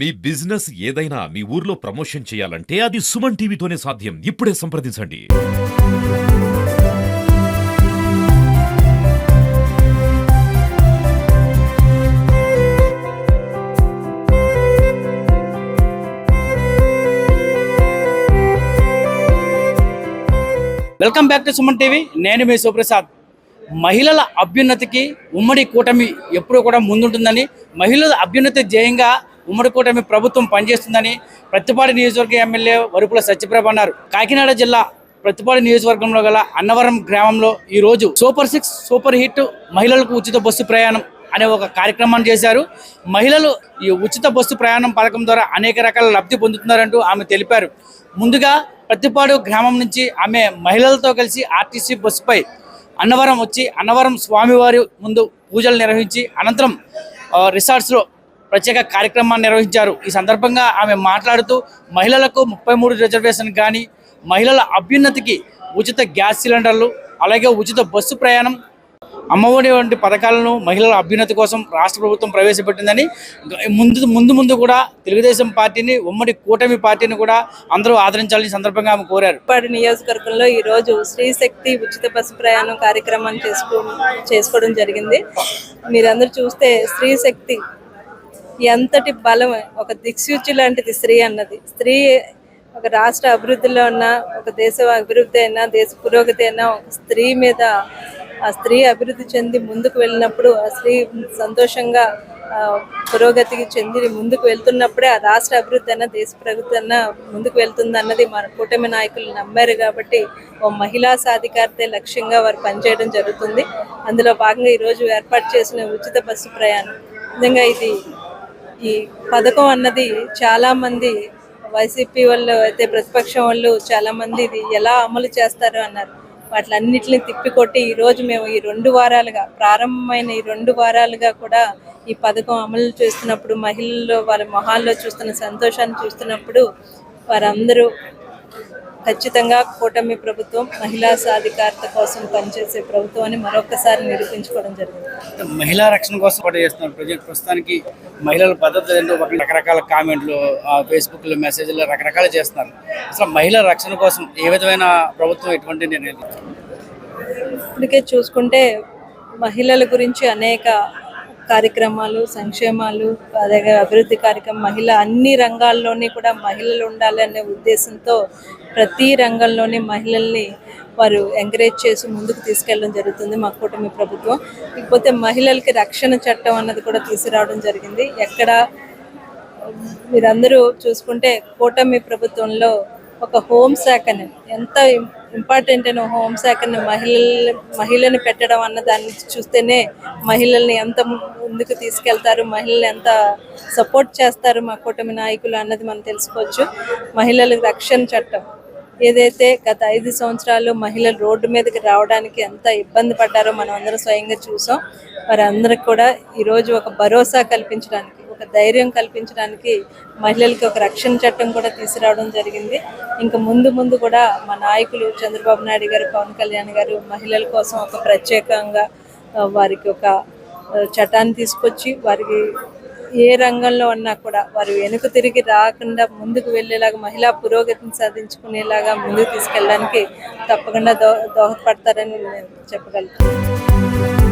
మీ business ఏదైనా మీ ఊర్లో promotion చేయాలంటే అది సుమన్ టీవీతోనే సాధ్యం. ఇప్పుడే సంప్రదించండి. Welcome back to Suman TV. నేను మీ సుప్రసాద్. మహిళల అభ్యున్నతికి ఉమ్మడి కూటమి ఎప్పుడూ కూడా ముందుంటుందని మహిళల అభ్యున్నతి ధ్యేయంగా ఉమ్మడి కూటమి ప్రభుత్వం పనిచేస్తుందని ప్రతిపాడు నియోజకవర్గ ఎమ్మెల్యే వరుపుల సత్యప్రభ అన్నారు. కాకినాడ జిల్లా ప్రతిపాడు నియోజకవర్గంలో గల అన్నవరం గ్రామంలో ఈరోజు సూపర్ సిక్స్ సూపర్ హిట్ మహిళలకు ఉచిత బస్సు ప్రయాణం అనే ఒక కార్యక్రమాన్ని చేశారు. మహిళలు ఈ ఉచిత బస్సు ప్రయాణం పథకం ద్వారా అనేక రకాల లబ్ధి పొందుతున్నారంటూ ఆమె తెలిపారు. ముందుగా ప్రతిపాడు గ్రామం నుంచి ఆమె మహిళలతో కలిసి ఆర్టీసీ బస్సుపై అన్నవరం వచ్చి అన్నవరం స్వామివారి ముందు పూజలు నిర్వహించి అనంతరం రిసార్ట్స్లో ప్రత్యేక కార్యక్రమాన్ని నిర్వహించారు. ఈ సందర్భంగా ఆమె మాట్లాడుతూ మహిళలకు ముప్పై మూడు రిజర్వేషన్ కానీ మహిళల అభ్యున్నతికి ఉచిత గ్యాస్ సిలిండర్లు అలాగే ఉచిత బస్సు ప్రయాణం అమ్మఒడి వంటి పథకాలను మహిళల అభ్యున్నతి కోసం రాష్ట్ర ప్రభుత్వం ప్రవేశపెట్టిందని ముందు ముందు ముందు కూడా తెలుగుదేశం పార్టీని ఉమ్మడి కూటమి పార్టీని కూడా అందరూ ఆదరించాలని సందర్భంగా ఆమె కోరారు. ఉప్పాడు నియోజకవర్గంలో ఈ రోజు స్త్రీ శక్తి ఉచిత బస్సు ప్రయాణం కార్యక్రమాన్ని చేసుకో చేసుకోవడం జరిగింది. మీరందరూ చూస్తే స్త్రీ శక్తి ఎంతటి బలం ఒక దిక్సూచి లాంటిది స్త్రీ అన్నది. స్త్రీ ఒక రాష్ట్ర అభివృద్ధిలో ఉన్న ఒక దేశ అభివృద్ధి అయినా దేశ పురోగతి అయినా ఒక స్త్రీ మీద ఆ స్త్రీ అభివృద్ధి చెంది ముందుకు వెళ్ళినప్పుడు ఆ స్త్రీ సంతోషంగా ఆ, పురోగతికి చెంది ముందుకు వెళ్తున్నప్పుడే ఆ రాష్ట్ర అభివృద్ధి అన్న దేశ ప్రగతి అన్న ముందుకు వెళ్తుంది అన్నది మన కూటమి నాయకులు నమ్మారు కాబట్టి ఓ మహిళా సాధికారతే లక్ష్యంగా వారు పనిచేయడం జరుగుతుంది. అందులో భాగంగా ఈరోజు ఏర్పాటు చేసిన ఉచిత బస్సు ప్రయాణం. నిజంగా ఇది ఈ పథకం అన్నది చాలా మంది వైసీపీ వాళ్ళు అయితే ప్రతిపక్షం వాళ్ళు చాలా మంది ఇది ఎలా అమలు చేస్తారు అన్నారు. వాటిలన్నిటిని తిప్పికొట్టి ఈ రోజు మేము ఈ రెండు వారాలుగా ప్రారంభమైన ఈ రెండు వారాలుగా కూడా ఈ పథకం అమలు చేస్తున్నప్పుడు మహిళల్లో వాళ్ళ మొహాల్లో చూస్తున్న సంతోషాన్ని చూస్తున్నప్పుడు వారందరూ ఖచ్చితంగా కూటమి ప్రభుత్వం మహిళా సాధికారత కోసం పనిచేసే ప్రభుత్వం అని మరొకసారి నిరూపించుకోవడం జరిగింది. మహిళా రక్షణ కోసం కూడా చేస్తున్నారు. ప్రజెంట్ ప్రస్తుతానికి మహిళల భద్రత ఏంటో రకరకాల కామెంట్లు ఫేస్బుక్లో మెసేజ్లు రకరకాలు చేస్తున్నారు. అసలు మహిళల రక్షణ కోసం ఏ విధమైన ప్రభుత్వం ఎటువంటి నిర్ణయం? ఇప్పటికే చూసుకుంటే మహిళల గురించి అనేక కార్యక్రమాలు సంక్షేమాలు అదే అభివృద్ధి కార్యక్రమం మహిళ అన్ని రంగాల్లోని కూడా మహిళలు ఉండాలి అనే ఉద్దేశంతో ప్రతి రంగంలోని మహిళల్ని వారు ఎంకరేజ్ చేసి ముందుకు తీసుకెళ్ళడం జరుగుతుంది మా కూటమి ప్రభుత్వం. ఇకపోతే మహిళలకి రక్షణ చట్టం అన్నది కూడా తీసుకురావడం జరిగింది. ఎక్కడ మీరందరూ చూసుకుంటే కూటమి ప్రభుత్వంలో ఒక హోం శాఖని ఎంత ఇంపార్టెంట్ అయిన హోం శాఖని మహిళల మహిళని పెట్టడం అన్న దాన్ని చూస్తేనే మహిళల్ని ఎంత ముందుకు తీసుకెళ్తారు మహిళలు ఎంత సపోర్ట్ చేస్తారు మా కూటమి నాయకులు అన్నది మనం తెలుసుకోవచ్చు. మహిళలకు రక్షణ చట్టం. ఏదైతే గత ఐదు సంవత్సరాలు మహిళలు రోడ్డు మీదకి రావడానికి ఎంత ఇబ్బంది పడ్డారో మనం అందరం స్వయంగా చూసాం. వారందరికి కూడా ఈరోజు ఒక భరోసా కల్పించడానికి ఒక ధైర్యం కల్పించడానికి మహిళలకి ఒక రక్షణ చట్టం కూడా తీసుకురావడం జరిగింది. ఇంకా ముందు ముందు కూడా మా నాయకులు చంద్రబాబు నాయుడు గారు పవన్ కళ్యాణ్ గారు మహిళల కోసం ఒక ప్రత్యేకంగా వారికి ఒక చట్టాన్ని తీసుకొచ్చి వారికి ఏ రంగంలో ఉన్నా కూడా వారు వెనుక తిరిగి రాకుండా ముందుకు వెళ్ళేలాగా మహిళా పురోగతిని సాధించుకునేలాగా ముందుకు తీసుకెళ్ళడానికి తప్పకుండా దో దోహదపడతారని నేను చెప్పగలుగుతాను